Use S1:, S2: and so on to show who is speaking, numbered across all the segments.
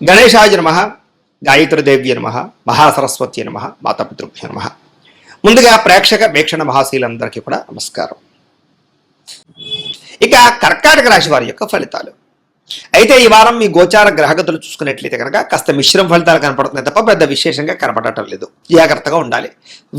S1: గణేశాయ నమ గాయత్రీదేవ్య నమ మహాసరస్వతి నమ మాతాపితృభ్య నమ. ముందుగా ప్రేక్షక వీక్షణ మహాశీలందరికీ కూడా నమస్కారం. ఇక కర్కాటక రాశి వారి యొక్క ఫలితాలు. అయితే ఈ వారం మీ గోచార గ్రహగతులు చూసుకున్నట్లయితే కనుక కాస్త మిశ్రమ ఫలితాలు కనపడుతున్నాయి తప్ప పెద్ద విశేషంగా కనపడటం లేదు. జాగ్రత్తగా ఉండాలి.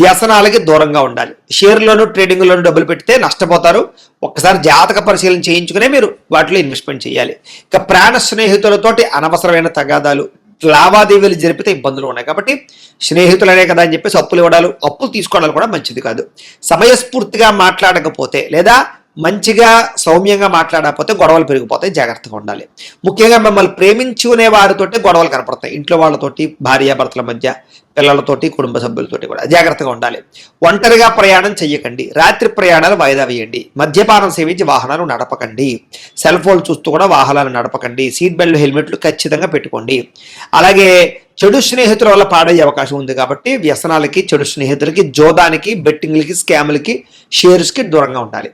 S1: వ్యసనాలకి దూరంగా ఉండాలి. షేర్లోను ట్రేడింగ్లోను డబ్బులు పెడితే నష్టపోతారు. ఒక్కసారి జాతక పరిశీలన చేయించుకునే మీరు వాటిలో ఇన్వెస్ట్మెంట్ చేయాలి. ఇక ప్రాణ స్నేహితులతోటి అనవసరమైన తగాదాలు లావాదేవీలు జరిపితే ఇబ్బందులు ఉన్నాయి కాబట్టి స్నేహితులనే కదా అని చెప్పేసి అప్పులు ఇవ్వడాలు అప్పులు తీసుకోవడాలు కూడా మంచిది కాదు. సమయస్ఫూర్తిగా మాట్లాడకపోతే లేదా మంచిగా సౌమ్యంగా మాట్లాడకపోతే గొడవలు పెరిగిపోతాయి జాగ్రత్తగా ఉండాలి. ముఖ్యంగా మిమ్మల్ని ప్రేమించుకునే వారితోటి గొడవలు కనపడతాయి. ఇంట్లో వాళ్ళతోటి భార్యాభర్తల మధ్య పిల్లలతోటి కుటుంబ సభ్యులతోటి కూడా. జాగ్రత్తగా ఉండాలి. ఒంటరిగా ప్రయాణం చెయ్యకండి. రాత్రి ప్రయాణాలు వాయిదా వేయండి. మద్యపానం సేవించి వాహనాలు నడపకండి. సెల్ ఫోన్ చూస్తూ కూడా వాహనాలు నడపకండి. సీట్ బెల్ట్ హెల్మెట్లు ఖచ్చితంగా పెట్టుకోండి. అలాగే చెడు స్నేహితుల వల్ల పాడయ్యే అవకాశం ఉంది కాబట్టి వ్యసనాలకి చెడు స్నేహితులకి జోదానికి బెట్టింగ్లకి స్కామ్లకి షేర్స్కి దూరంగా ఉండాలి.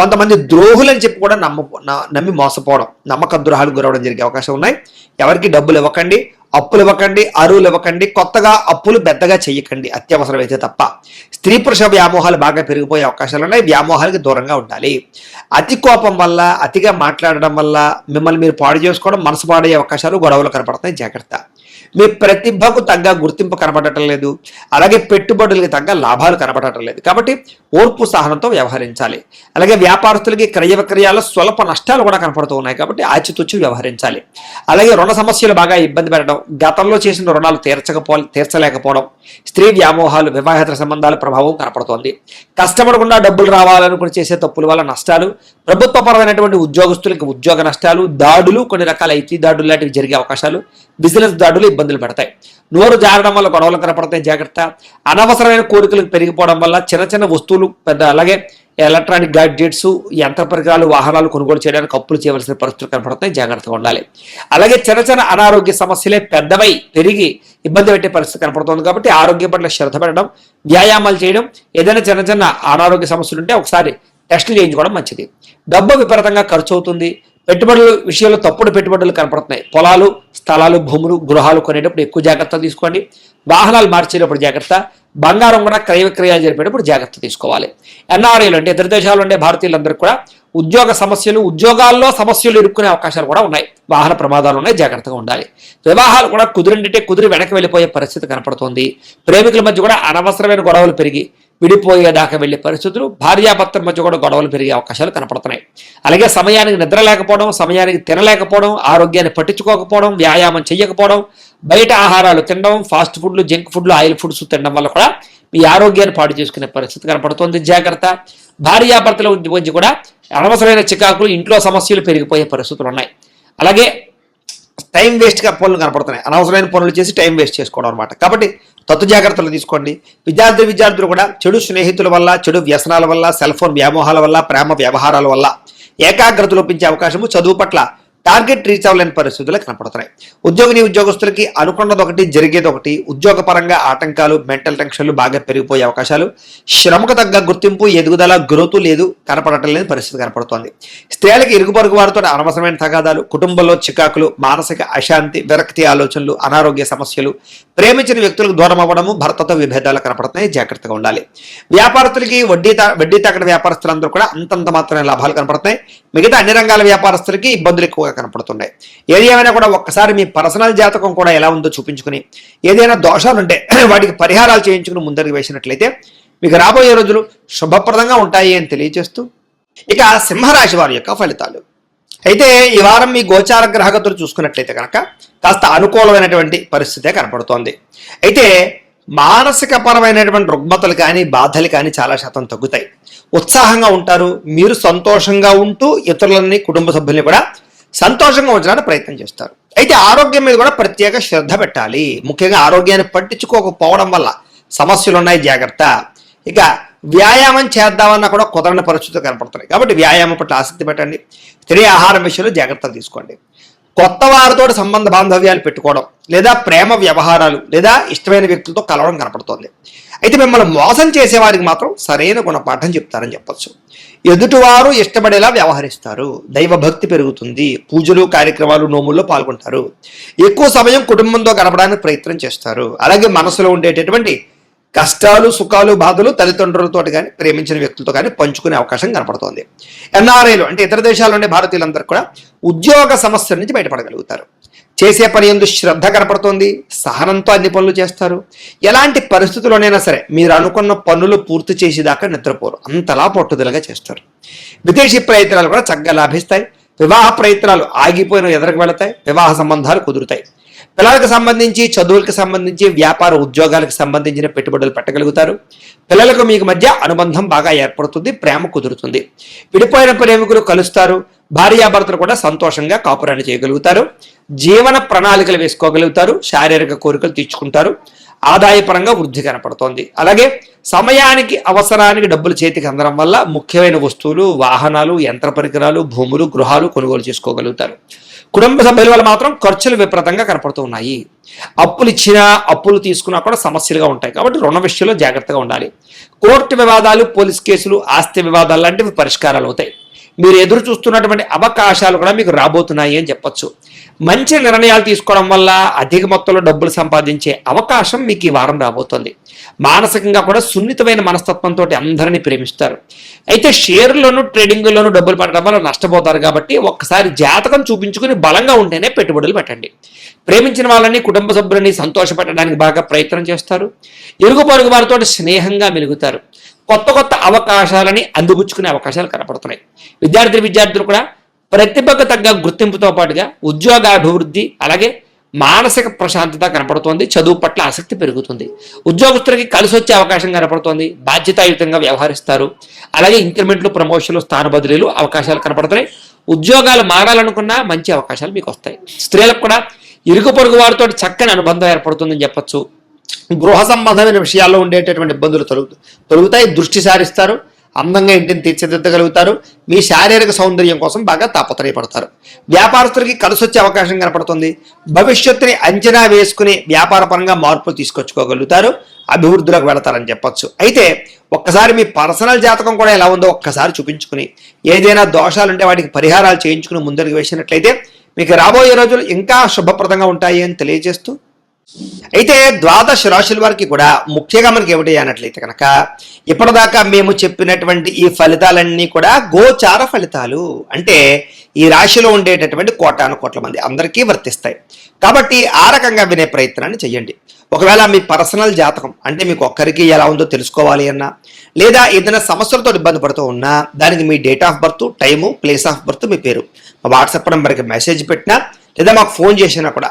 S1: కొంతమంది ద్రోహులని చెప్పి కూడా నమ్మ న- నమ్మి మోసపోవడం నమ్మక ద్రోహాలు గురవడం జరిగే అవకాశం ఉన్నాయి. ఎవరికి డబ్బులు ఇవ్వకండి. అప్పులు ఇవ్వకండి అరువులు ఇవ్వకండి కొత్తగా అప్పులు పెద్దగా చేయకండి అత్యవసరమైతే తప్ప. స్త్రీ పురుష వ్యామోహాలు బాగా పెరిగిపోయే అవకాశాలు ఉన్నాయి వ్యామోహాలకి దూరంగా ఉండాలి. అతి కోపం వల్ల అతిగా మాట్లాడడం వల్ల మిమ్మల్ని మీరు పాడు చేసుకోవడం మనసు పాడయ్యే అవకాశాలు గొడవలు కనపడతాయి జాగ్రత్త. మీ ప్రతిభకు తగ్గ గుర్తింపు కనబడటం లేదు అలాగే పెట్టుబడులకి తగ్గ లాభాలు కనబడటం లేదు. కాబట్టి ఓర్పు సహనంతో వ్యవహరించాలి. అలాగే వ్యాపారస్తులకి క్రయ విక్రయాల్లో స్వల్ప నష్టాలు కూడా కనపడుతూ ఉన్నాయి కాబట్టి ఆచితూచి వ్యవహరించాలి. అలాగే రుణ సమస్యలు బాగా ఇబ్బంది పెట్టడం గతంలో చేసిన రుణాలు తీర్చకపో తీర్చలేకపోవడం స్త్రీ వ్యామోహాలు వివాహేతర సంబంధాల ప్రభావం కనపడుతోంది. కష్టపడకుండా డబ్బులు రావాలనుకుని చేసే తప్పుల వల్ల నష్టాలు ప్రభుత్వపరమైనటువంటి ఉద్యోగస్తులకి ఉద్యోగ నష్టాలు దాడులు కొన్ని రకాల ఐటీ దాడులు లాంటివి జరిగే అవకాశాలు బిజినెస్ దాడులు ఇబ్బందులు పెడతాయి. నోరు జారడం వల్ల గొడవలు కనపడతాయి జాగ్రత్త. అనవసరమైన కోరికలు పెరిగిపోవడం వల్ల చిన్న చిన్న వస్తువులు పెద్ద అలాగే ఎలక్ట్రానిక్ గాడ్జెట్స్ యంత్ర పరికరాలు వాహనాలు కొనుగోలు చేయడానికి అప్పులు చేయవలసిన పరిస్థితులు కనపడతాయి జాగ్రత్తగా ఉండాలి. అలాగే చిన్న చిన్న అనారోగ్య సమస్యలే పెద్దవై పెరిగి ఇబ్బంది పెట్టే పరిస్థితి కనపడుతుంది కాబట్టి ఆరోగ్యం పట్ల శ్రద్ధ పెట్టడం వ్యాయామాలు చేయడం ఏదైనా చిన్న చిన్న అనారోగ్య సమస్యలు ఉంటే ఒకసారి టెస్టులు చేయించుకోవడం మంచిది. డబ్బు విపరీతంగా ఖర్చు అవుతుంది. పెట్టుబడుల విషయంలో తప్పుడు పెట్టుబడులు కనపడుతున్నాయి. పొలాలు స్థలాలు భూములు గృహాలు కొనేటప్పుడు ఎక్కువ జాగ్రత్తలు తీసుకోండి. వాహనాలు మార్చేటప్పుడు జాగ్రత్త బంగారం కూడా క్రయ విక్రయాలు జరిపేటప్పుడు జాగ్రత్త తీసుకోవాలి. ఎన్ఆర్ఐలు అంటే ఇతర దేశాలు ఉండే భారతీయులందరికీ కూడా ఉద్యోగ సమస్యలు ఉద్యోగాల్లో సమస్యలు ఇరుక్కునే అవకాశాలు కూడా ఉన్నాయి. వాహన ప్రమాదాలు ఉన్నాయి జాగ్రత్తగా ఉండాలి. వివాహాలు కూడా కుదిరింటే కుదిరి వెనక్కి వెళ్ళిపోయే పరిస్థితి కనపడుతోంది. ప్రేమికుల మధ్య కూడా అనవసరమైన గొడవలు పెరిగి విడిపోయేదాకా వెళ్ళే పరిస్థితులు భార్యాభర్తల మధ్య కూడా గొడవలు పెరిగే అవకాశాలు కనపడుతున్నాయి. అలాగే సమయానికి నిద్ర లేకపోవడం సమయానికి తినలేకపోవడం ఆరోగ్యాన్ని పట్టించుకోకపోవడం వ్యాయామం చేయకపోవడం బయట ఆహారాలు తినడం ఫాస్ట్ ఫుడ్లు జంక్ ఫుడ్లు ఆయిల్ ఫుడ్స్ తినడం వల్ల కూడా మీ ఆరోగ్యాన్ని పాడు చేసుకునే పరిస్థితి కనపడుతోంది. జాగ్రత్త. భార్యాభర్తల మధ్య కూడా అనవసరమైన చికాకులు ఇంట్లో సమస్యలు పెరిగిపోయే పరిస్థితులు ఉన్నాయి. అలాగే టైం వేస్ట్గా పనులు కనపడుతున్నాయి. అనవసరమైన పనులు చేసి టైం వేస్ట్ చేసుకోవడం అనమాట కాబట్టి తత్తు జాగ్రత్తలు తీసుకోండి. విద్యార్థి విద్యార్థులు కూడా చెడు స్నేహితుల వల్ల చెడు వ్యసనాల వల్ల సెల్ ఫోన్ వ్యామోహాల వల్ల ప్రేమ వ్యవహారాల వల్ల ఏకాగ్రత లోపించే అవకాశము చదువు పట్ల టార్గెట్ రీచ్ అవ్వలేని పరిస్థితులు కనపడుతున్నాయి. ఉద్యోగిని ఉద్యోగస్తులకి అనుకున్నది ఒకటి జరిగేది ఒకటి ఉద్యోగపరంగా ఆటంకాలు మెంటల్ టెన్షన్లు బాగా పెరిగిపోయే అవకాశాలు శ్రమకు తగ్గ గుర్తింపు ఎదుగుదల గ్రోత్ లేదు కనపడటం లేని పరిస్థితి కనపడుతోంది. స్త్రీలకు ఇరుగు పొరుగు వారితో అనవసరమైన తగాదాలు కుటుంబంలో చికాకులు మానసిక అశాంతి విరక్తి ఆలోచనలు అనారోగ్య సమస్యలు ప్రేమించిన వ్యక్తులకు దూరం అవ్వడము భర్తతో విభేదాలు కనపడుతున్నాయి జాగ్రత్తగా ఉండాలి. వ్యాపారస్తులకి వడ్డీ వడ్డీ తాకడ వ్యాపారస్తులందరూ కూడా అంతంత మాత్రమే లాభాలు కనపడుతున్నాయి. మిగతా అన్ని రంగాల వ్యాపారస్తులకి ఇబ్బందులు ఎక్కువ ఎక్కువగా కనపడుతున్నాయి. ఏది ఏమైనా కూడా ఒక్కసారి మీ పర్సనల్ జాతకం కూడా ఎలా ఉందో చూపించుకుని ఏదైనా దోషాలుంటే వాటికి పరిహారాలు చేయించుకుని ముందరికి వేసినట్లయితే మీకు రాబోయే రోజులు శుభప్రదంగా ఉంటాయి అని తెలియజేస్తూ ఇక సింహరాశి వారి యొక్క ఫలితాలు. అయితే ఈ వారం మీ గోచార గ్రహగతులు చూసుకున్నట్లయితే కనుక కాస్త అనుకూలమైనటువంటి పరిస్థితే కనపడుతోంది. అయితే మానసిక పరమైనటువంటి రుగ్మతలు కానీ బాధలు కానీ చాలా శాతం తగ్గుతాయి. ఉత్సాహంగా ఉంటారు మీరు సంతోషంగా ఉంటూ ఇతరులని కుటుంబ సభ్యుల్ని కూడా సంతోషంగా ఉంచడానికి ప్రయత్నం చేస్తారు. అయితే ఆరోగ్యం మీద కూడా ప్రత్యేక శ్రద్ధ పెట్టాలి. ముఖ్యంగా ఆరోగ్యాన్ని పట్టించుకోకపోవడం వల్ల సమస్యలు ఉన్నాయి జాగ్రత్త. ఇక వ్యాయామం చేద్దామన్నా కూడా కుదరని పరిస్థితులు కనపడుతున్నాయి. కాబట్టి వ్యాయామం పట్ల ఆసక్తి పెట్టండి. తినే ఆహారం విషయంలో జాగ్రత్తలు తీసుకోండి. కొత్త వారితో సంబంధ బాంధవ్యాలు పెట్టుకోవడం లేదా ప్రేమ వ్యవహారాలు లేదా ఇష్టమైన వ్యక్తులతో కలవడం కనపడుతోంది. అయితే మిమ్మల్ని మోసం చేసేవారికి మాత్రం సరైన గుణపాఠం చెప్తారని చెప్పచ్చు. ఎదుటివారు ఇష్టపడేలా వ్యవహరిస్తారు. దైవభక్తి పెరుగుతుంది. పూజలు కార్యక్రమాలు నోముల్లో పాల్గొంటారు. ఎక్కువ సమయం కుటుంబంతో గడపడానికి ప్రయత్నం చేస్తారు. అలాగే మనసులో ఉండేటటువంటి కష్టాలు సుఖాలు బాధలు తల్లిదండ్రులతో కానీ ప్రేమించిన వ్యక్తులతో కానీ పంచుకునే అవకాశం కనపడుతోంది. ఎన్ఆర్ఐలు అంటే ఇతర దేశాల్లో ఉండే భారతీయులందరూ కూడా ఉద్యోగ సమస్యల నుంచి బయటపడగలుగుతారు. చేసే పని ఎందు శ్రద్ధ కనపడుతోంది సహనంతో అన్ని పనులు చేస్తారు. ఎలాంటి పరిస్థితుల్లోనైనా సరే మీరు అనుకున్న పనులు పూర్తి చేసేదాకా నిద్రపోరు. అంతలా పట్టుదలగా చేస్తారు. విదేశీ ప్రయత్నాలు కూడా చక్కగా లాభిస్తాయి. వివాహ ప్రయత్నాలు ఆగిపోయిన ఎదురుకు వెళతాయి. వివాహ సంబంధాలు కుదురుతాయి. పిల్లలకు సంబంధించి చదువులకు సంబంధించి వ్యాపార ఉద్యోగాలకు సంబంధించిన పెట్టుబడులు పెట్టగలుగుతారు. పిల్లలకు మీకు మధ్య అనుబంధం బాగా ఏర్పడుతుంది ప్రేమ కుదురుతుంది. విడిపోయిన ప్రేమికులు కలుస్తారు భార్యాభర్తలు కూడా సంతోషంగా కాపురాన్ని చేయగలుగుతారు. జీవన ప్రణాళికలు వేసుకోగలుగుతారు శారీరక కోరికలు తీర్చుకుంటారు. ఆదాయపరంగా వృద్ధి కనపడుతోంది. అలాగే సమయానికి అవసరానికి డబ్బులు చేతికి అందడం వల్ల ముఖ్యమైన వస్తువులు వాహనాలు యంత్ర పరికరాలు భూములు గృహాలు కొనుగోలు చేసుకోగలుగుతారు. కుటుంబ సభ్యుల వల్ల మాత్రం ఖర్చులు విపరీతంగా కనపడుతూ ఉన్నాయి. అప్పులు ఇచ్చినా అప్పులు తీసుకున్నా కూడా సమస్యలుగా ఉంటాయి. కాబట్టి రుణ విషయంలో జాగ్రత్తగా ఉండాలి. కోర్టు వివాదాలు పోలీస్ కేసులు ఆస్తి వివాదాలు లాంటివి పరిష్కారాలు అవుతాయి. మీరు ఎదురు చూస్తున్నటువంటి అవకాశాలు కూడా మీకు రాబోతున్నాయి అని చెప్పొచ్చు. మంచి నిర్ణయాలు తీసుకోవడం వల్ల అధిక మొత్తంలో డబ్బులు సంపాదించే అవకాశం మీకు ఈ వారం రాబోతుంది. మానసికంగా కూడా సున్నితమైన మనస్తత్వంతో అందరినీ ప్రేమిస్తారు. అయితే షేర్లోను ట్రేడింగ్లోనూ డబ్బులు పెట్టడం వల్ల నష్టపోతారు కాబట్టి ఒక్కసారి జాతకం చూపించుకుని బలంగా ఉంటేనే పెట్టుబడులు పెట్టండి. ప్రేమించిన వాళ్ళని కుటుంబ సభ్యులని సంతోషపెట్టడానికి బాగా ప్రయత్నం చేస్తారు. ఇరుగు పొరుగు వారితో స్నేహంగా మెలుగుతారు. కొత్త కొత్త అవకాశాలని అందిపుచ్చుకునే అవకాశాలు కనపడుతున్నాయి. విద్యార్థి విద్యార్థులు కూడా ప్రతిభకు తగ్గ గుర్తింపుతో పాటుగా ఉద్యోగ అభివృద్ధి అలాగే మానసిక ప్రశాంతత కనపడుతోంది. చదువు పట్ల ఆసక్తి పెరుగుతుంది. ఉద్యోగస్తులకి కలిసి వచ్చే అవకాశం కనపడుతోంది. బాధ్యతాయుతంగా వ్యవహరిస్తారు. అలాగే ఇంక్రిమెంట్లు ప్రమోషన్లు స్థాన బదిలీలు అవకాశాలు కనపడుతున్నాయి. ఉద్యోగాలు మారాలనుకున్నా మంచి అవకాశాలు మీకు వస్తాయి. స్త్రీలకు కూడా ఇరుగు పొరుగు వారితో చక్కని అనుబంధం ఏర్పడుతుందని చెప్పొచ్చు. గృహ సంబంధమైన విషయాల్లో ఉండేటటువంటి ఇబ్బందులు తొలుగు తొలుగుతాయి. దృష్టి సారిస్తారు. అందంగా ఇంటిని తీర్చిదిద్దగలుగుతారు. మీ శారీరక సౌందర్యం కోసం బాగా తాపత్రయపడతారు. వ్యాపారస్తులకి కలిసి వచ్చే అవకాశం కనపడుతుంది. భవిష్యత్తుని అంచనా వేసుకుని వ్యాపారపరంగా మార్పులు తీసుకొచ్చుకోగలుగుతారు. అభివృద్ధిలోకి వెళతారని చెప్పొచ్చు. అయితే ఒక్కసారి మీ పర్సనల్ జాతకం కూడా ఎలా ఉందో ఒక్కసారి చూపించుకుని ఏదైనా దోషాలు ఉంటే వాటికి పరిహారాలు చేయించుకుని ముందరికి వేసినట్లయితే మీకు రాబోయే రోజులు ఇంకా శుభప్రదంగా ఉంటాయి అని తెలియజేస్తూ అయితే ద్వాదశ రాశుల వారికి కూడా ముఖ్యంగా మనకి ఏమిటి అన్నట్లయితే కనుక ఇప్పటిదాకా మేము చెప్పినటువంటి ఈ ఫలితాలన్నీ కూడా గోచార ఫలితాలు. అంటే ఈ రాశిలో ఉండేటటువంటి కోటాను కోట్ల మంది అందరికీ వర్తిస్తాయి. కాబట్టి ఆ రకంగా వినే ప్రయత్నాన్ని చేయండి ఒకవేళ మీ పర్సనల్ జాతకం అంటే మీకు ఒక్కరికి ఎలా ఉందో తెలుసుకోవాలి అన్నా లేదా ఏదైనా సమస్యలతో ఇబ్బంది పడుతూ ఉన్నా దానికి మీ date of birth time place of birth మీ పేరు. మా వాట్సాప్ నెంబర్కి మెసేజ్ పెట్టినా లేదా మాకు ఫోన్ చేసినా కూడా